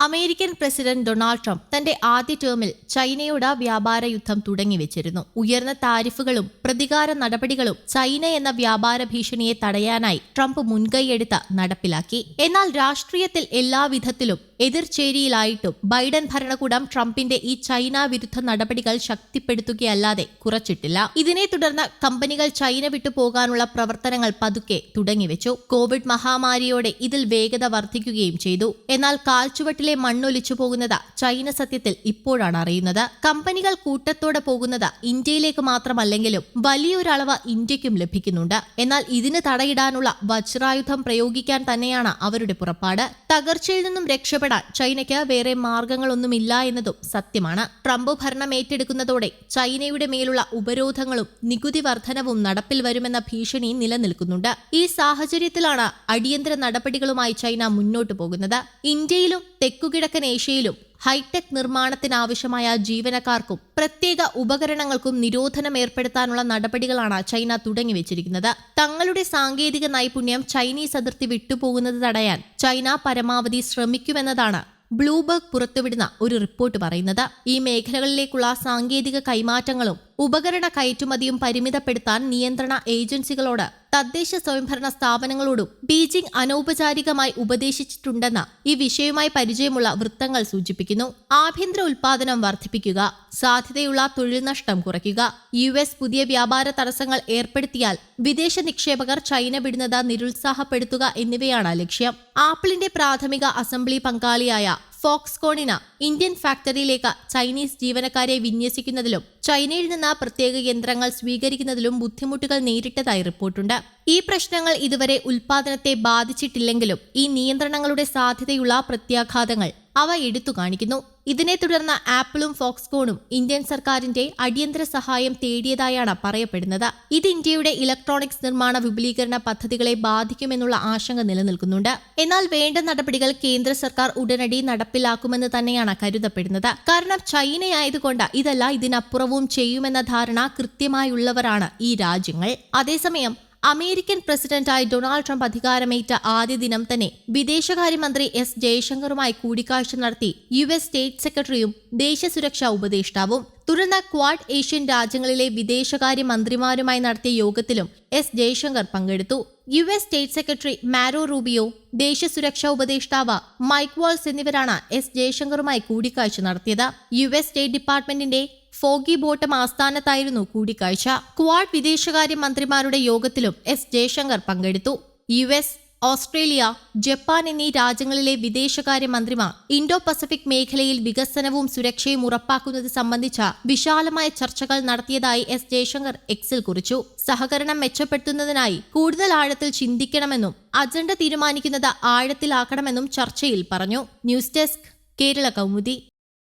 American president Donald Trump തന്റെ ആദ്യ ടേമിൽ ചൈനയോട് വ്യാപാര യുദ്ധം തുടങ്ങിവെച്ചിരുന്നു ഉയർന്ന താരിഫുകളും പ്രതികാര നടപടികളും ചൈന എന്ന വ്യാപാര ഭീഷണിയെ തടയാനായി ട്രംപ് മുൻകൈയെടുത്ത് നടപ്പിലാക്കി. എന്നാൽ രാഷ്ട്രീയത്തിൽ എല്ലാവിധത്തിലും എതിർചേരിയിലായിട്ടും ബൈഡൻ ഭരണകൂടം ട്രംപിന്റെ ഈ ചൈന വിരുദ്ധ നടപടികൾ ശക്തിപ്പെടുത്തുകയല്ലാതെ കുറച്ചിട്ടില്ല. ഇതിനെ തുടർന്ന് കമ്പനികൾ ചൈന വിട്ടു പോകാനുള്ള പ്രവർത്തനങ്ങൾ പതുക്കെ തുടങ്ങിവെച്ചു. കോവിഡ് മഹാമാരിയോടെ ഇതിൽ വേഗത വർദ്ധിക്കുകയും ചെയ്തു. എന്നാൽ കാൽച്ചുവട്ടിലെ മണ്ണൊലിച്ചു പോകുന്നത് ചൈന സത്യത്തിൽ ഇപ്പോഴാണ് അറിയുന്നത്. കമ്പനികൾ കൂട്ടത്തോടെ പോകുന്നത് ഇന്ത്യയിലേക്ക് മാത്രമല്ലെങ്കിലും വലിയൊരളവ് ഇന്ത്യക്കും ലഭിക്കുന്നുണ്ട്. എന്നാൽ ഇതിന് തടയിടാനുള്ള വജ്രായുധം പ്രയോഗിക്കാൻ തന്നെയാണ് അവരുടെ പുറപ്പാട്. തകർച്ചയിൽ നിന്നും രക്ഷപ്പെടാൻ ചൈനയ്ക്ക് വേറെ മാർഗങ്ങളൊന്നുമില്ല എന്നതും സത്യമാണ്. ട്രംപ് ഭരണം ഏറ്റെടുക്കുന്നതോടെ ചൈനയുടെ മേലുള്ള ഉപരോധങ്ങളും നികുതി വർധനവും നടപ്പിൽ വരുമെന്ന ഭീഷണി നിലനിൽക്കുന്നുണ്ട്. ഈ സാഹചര്യത്തിലാണ് അടിയന്തര നടപടികളുമായി ചൈന മുന്നോട്ടു പോകുന്നത്. ഇന്ത്യയിലും തെക്കുകിഴക്കൻ ഏഷ്യയിലും ഹൈടെക് നിർമ്മാണത്തിനാവശ്യമായ ജീവനക്കാർക്കും പ്രത്യേക ഉപകരണങ്ങൾക്കും നിരോധനം ഏർപ്പെടുത്താനുള്ള നടപടികളാണ് ചൈന തുടങ്ങിവെച്ചിരിക്കുന്നത് തങ്ങളുടെ സാങ്കേതിക നൈപുണ്യം ചൈനീസ് അതിർത്തി വിട്ടുപോകുന്നത് തടയാൻ ചൈന പരമാവധി ശ്രമിക്കുമെന്നതാണ് ബ്ലൂബർഗ് പുറത്തുവിടുന്ന ഒരു റിപ്പോർട്ട് പറയുന്നത്. ഈ മേഖലകളിലേക്കുള്ള സാങ്കേതിക കൈമാറ്റങ്ങളും ഉപകരണ കയറ്റുമതിയും പരിമിതപ്പെടുത്താൻ നിയന്ത്രണ ഏജൻസികളോട് തദ്ദേശ സ്വയംഭരണ സ്ഥാപനങ്ങളോടും ബീജിംഗ് അനൗപചാരികമായി ഉപദേശിച്ചിട്ടുണ്ടെന്ന് ഈ വിഷയവുമായി പരിചയമുള്ള വൃത്തങ്ങൾ സൂചിപ്പിക്കുന്നു. ആഭ്യന്തര ഉൽപാദനം വർദ്ധിപ്പിക്കുക സാധ്യതയുള്ള തൊഴിൽ നഷ്ടം കുറയ്ക്കുക യു എസ് പുതിയ വ്യാപാര തടസ്സങ്ങൾ ഏർപ്പെടുത്തിയാൽ വിദേശ നിക്ഷേപകർ ചൈന വിടുന്നത് നിരുത്സാഹപ്പെടുത്തുക എന്നിവയാണ് ലക്ഷ്യം. ആപ്പിളിന്റെ പ്രാഥമിക അസംബ്ലി പങ്കാളിയായ ഫോക്സ്കോണിന് ഇന്ത്യൻ ഫാക്ടറിയിലേക്ക് ചൈനീസ് ജീവനക്കാരെ വിന്യസിക്കുന്നതിലും ചൈനയിൽ നിന്ന് പ്രത്യേക യന്ത്രങ്ങൾ സ്വീകരിക്കുന്നതിലും ബുദ്ധിമുട്ടുകൾ നേരിട്ടതായി റിപ്പോർട്ടുണ്ട്. ഈ പ്രശ്നങ്ങൾ ഇതുവരെ ഉൽപാദനത്തെ ബാധിച്ചിട്ടില്ലെങ്കിലും ഈ നിയന്ത്രണങ്ങളുടെ സാധ്യതയുള്ള പ്രത്യാഘാതങ്ങൾ അവ എടുത്തു കാണിക്കുന്നു. ഇതിനെ തുടർന്ന് ആപ്പിളും ഫോക്സ്കോണും ഇന്ത്യൻ സർക്കാരിന്റെ അടിയന്തര സഹായം തേടിയതായാണ് പറയപ്പെടുന്നത്. ഇത് ഇന്ത്യയുടെ ഇലക്ട്രോണിക്സ് നിർമ്മാണ വിപുലീകരണ പദ്ധതികളെ ബാധിക്കുമെന്നുള്ള ആശങ്ക നിലനിൽക്കുന്നുണ്ട്. എന്നാൽ വേണ്ട നടപടികൾ കേന്ദ്ര സർക്കാർ ഉടനടി നടപ്പിലാക്കുമെന്ന് തന്നെയാണ് കരുതപ്പെടുന്നത്. കാരണം ചൈനയായതുകൊണ്ട് ഇതല്ല ഇതിനപ്പുറവും ചെയ്യുമെന്ന ധാരണ കൃത്യമായുള്ളവരാണ് ഈ രാജ്യങ്ങൾ. അതേസമയം അമേരിക്കൻ പ്രസിഡന്റായി ഡൊണാൾഡ് ട്രംപ് അധികാരമേറ്റ ആദ്യ ദിനം തന്നെ വിദേശകാര്യമന്ത്രി എസ് ജയശങ്കറുമായി കൂടിക്കാഴ്ച നടത്തി യു എസ് സ്റ്റേറ്റ് സെക്രട്ടറിയും ദേശീയ ദേശസുരക്ഷാ ഉപദേഷ്ടാവും. തുടർന്ന് ക്വാഡ് ഏഷ്യൻ രാജ്യങ്ങളിലെ വിദേശകാര്യ മന്ത്രിമാരുമായി നടത്തിയ യോഗത്തിലും എസ് ജയശങ്കർ പങ്കെടുത്തു. U S state secretary Marco Rubio ദേശീയ ദേശസുരക്ഷാ ഉപദേഷ്ടാവ് മൈക്ക് വാൾസ് എന്നിവരാണ് എസ് ജയശങ്കറുമായി കൂടിക്കാഴ്ച നടത്തിയത്. യു എസ് സ്റ്റേറ്റ് ഡിപ്പാർട്ട്മെന്റിന്റെ ഫോഗി ബോട്ടം ആസ്ഥാനത്തായിരുന്നു കൂടിക്കാഴ്ച. ക്വാഡ് വിദേശകാര്യ മന്ത്രിമാരുടെ യോഗത്തിലും എസ് ജയശങ്കർ പങ്കെടുത്തു. യു എസ് ഓസ്ട്രേലിയ ജപ്പാൻ എന്നീ രാജ്യങ്ങളിലെ വിദേശകാര്യ മന്ത്രിമാർ ഇൻഡോ പസഫിക് മേഖലയിൽ വികസനവും സുരക്ഷയും ഉറപ്പാക്കുന്നത് സംബന്ധിച്ച വിശാലമായ ചർച്ചകൾ നടത്തിയതായി എസ് ജയശങ്കർ എക്സിൽ കുറിച്ചു. സഹകരണം മെച്ചപ്പെടുത്തുന്നതിനായി കൂടുതൽ ആഴത്തിൽ ചിന്തിക്കണമെന്നും അജണ്ട തീരുമാനിക്കുന്നത് ആഴത്തിലാക്കണമെന്നും ചർച്ചയിൽ പറഞ്ഞു. News desk Kerala Kaumudi.